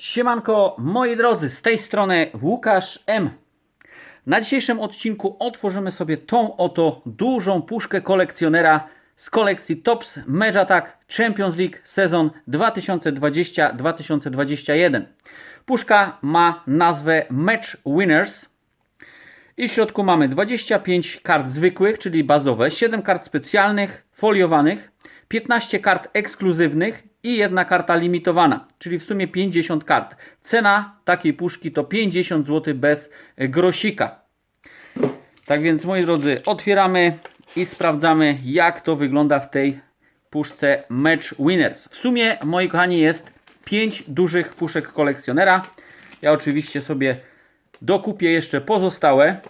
Siemanko, moi drodzy, z tej strony Łukasz M. Na dzisiejszym odcinku otworzymy sobie tą oto dużą puszkę kolekcjonera z kolekcji Tops Match Attack Champions League sezon 2020-2021. Puszka ma nazwę Match Winners i w środku mamy 25 kart zwykłych, czyli bazowe, 7 kart specjalnych, foliowanych, 15 kart ekskluzywnych i jedna karta limitowana, czyli w sumie 50 kart. Cena takiej puszki to 50 zł bez grosika. Tak więc moi drodzy, otwieramy i sprawdzamy jak to wygląda w tej puszce Match Winners. W sumie, moi kochani, jest 5 dużych puszek kolekcjonera. Ja oczywiście sobie dokupię jeszcze pozostałe.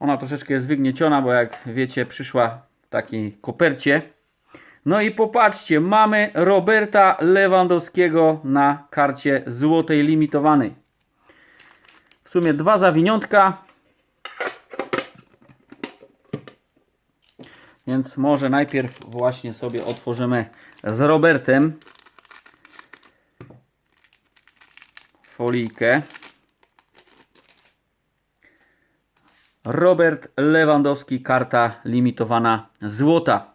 Ona troszeczkę jest wygnieciona, bo jak wiecie, przyszła w takiej kopercie. No i popatrzcie, mamy Roberta Lewandowskiego na karcie złotej limitowanej. W sumie dwa zawiniątka. Więc może najpierw właśnie sobie otworzymy z Robertem folijkę. Robert Lewandowski, karta limitowana złota.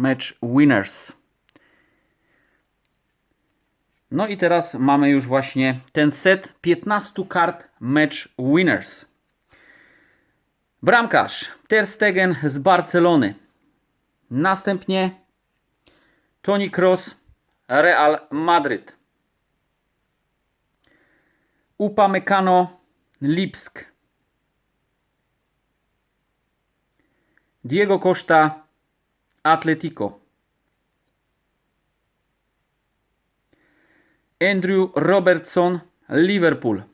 Match Winners. No i teraz mamy już właśnie ten set 15 kart Match Winners. Bramkarz Ter Stegen z Barcelony. Następnie Toni Kroos, Real Madryt. Upamecano, Lipsk. Diego Costa, Atletico. Andrew Robertson, Liverpool.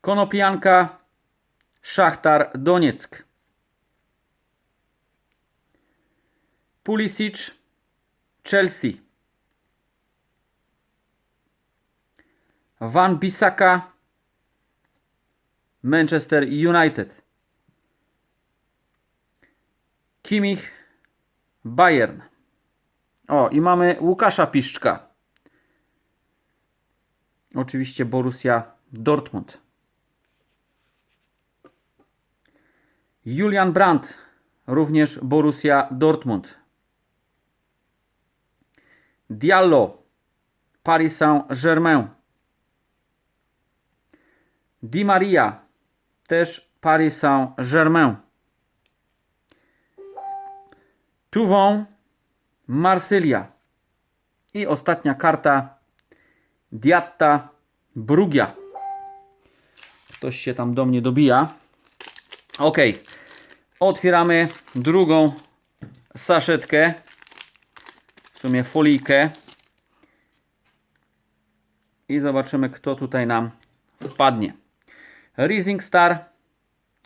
Konopianka, Szachtar Donieck. Pulisic, Chelsea. Van Bissaka, Manchester United. Kimmich, Bayern. O, i mamy Łukasza Piszczka. Oczywiście Borussia Dortmund. Julian Brandt, również Borussia Dortmund. Diallo, Paris Saint-Germain. Di Maria, też Paris Saint-Germain. Touvon, Marsylia. I ostatnia karta Diatta Brugia. Ktoś się tam do mnie dobija. Ok. Otwieramy drugą saszetkę. W sumie folijkę. I zobaczymy, kto tutaj nam wpadnie. Rising Star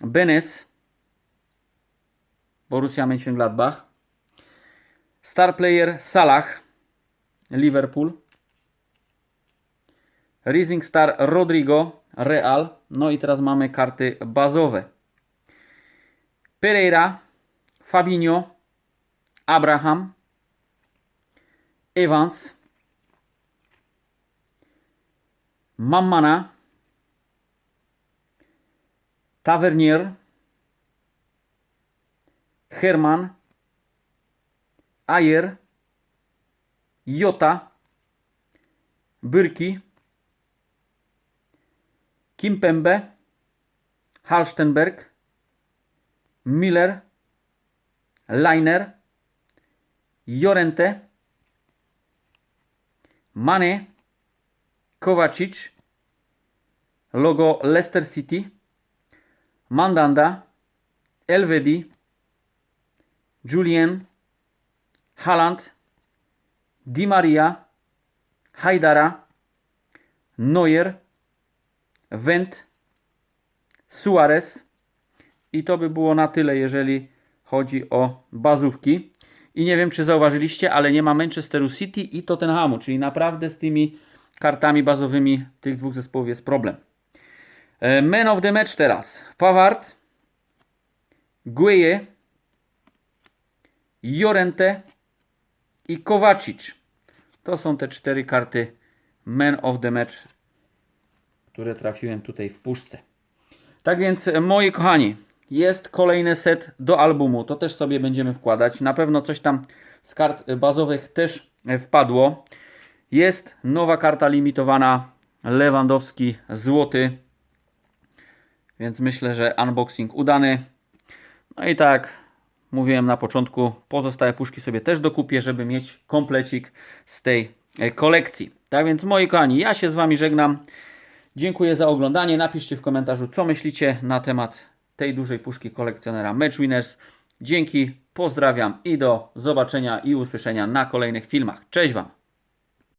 Benes Borussia Mönchengladbach Star Player Salah Liverpool. Rising Star Rodrigo Real. No i teraz mamy karty bazowe. Pereira Fabinho Abraham Evans Mammana Tavernier, Herman, Ayer, Jota, Byrki, Kimpembe, Halstenberg, Miller, Liner, Jorente, Mane, Kovacic, logo Leicester City, Mandanda, Elvedi, Julien, Haaland, Di Maria, Hajdara, Neuer, Wendt, Suarez. I to by było na tyle, jeżeli chodzi o bazówki. I nie wiem, czy zauważyliście, ale nie ma Manchesteru City i Tottenhamu, czyli naprawdę z tymi kartami bazowymi tych dwóch zespołów jest problem. E, Man of the match teraz. Pavard, Gueye, Jorente, i Kowacic. To są te cztery karty Man of the Match, które trafiłem tutaj w puszce. Tak więc, e, moi kochani, jest kolejny set do albumu. To też sobie będziemy wkładać. Na pewno coś tam z kart bazowych też wpadło. Jest nowa karta limitowana Lewandowski złoty. Więc myślę, że unboxing udany. No i tak mówiłem na początku, pozostałe puszki sobie też dokupię, żeby mieć komplecik z tej e, kolekcji. Tak więc moi kochani, ja się z Wami żegnam. Dziękuję za oglądanie. Napiszcie w komentarzu, co myślicie na temat tej dużej puszki kolekcjonera Match Winners. Dzięki, pozdrawiam i do zobaczenia i usłyszenia na kolejnych filmach. Cześć Wam!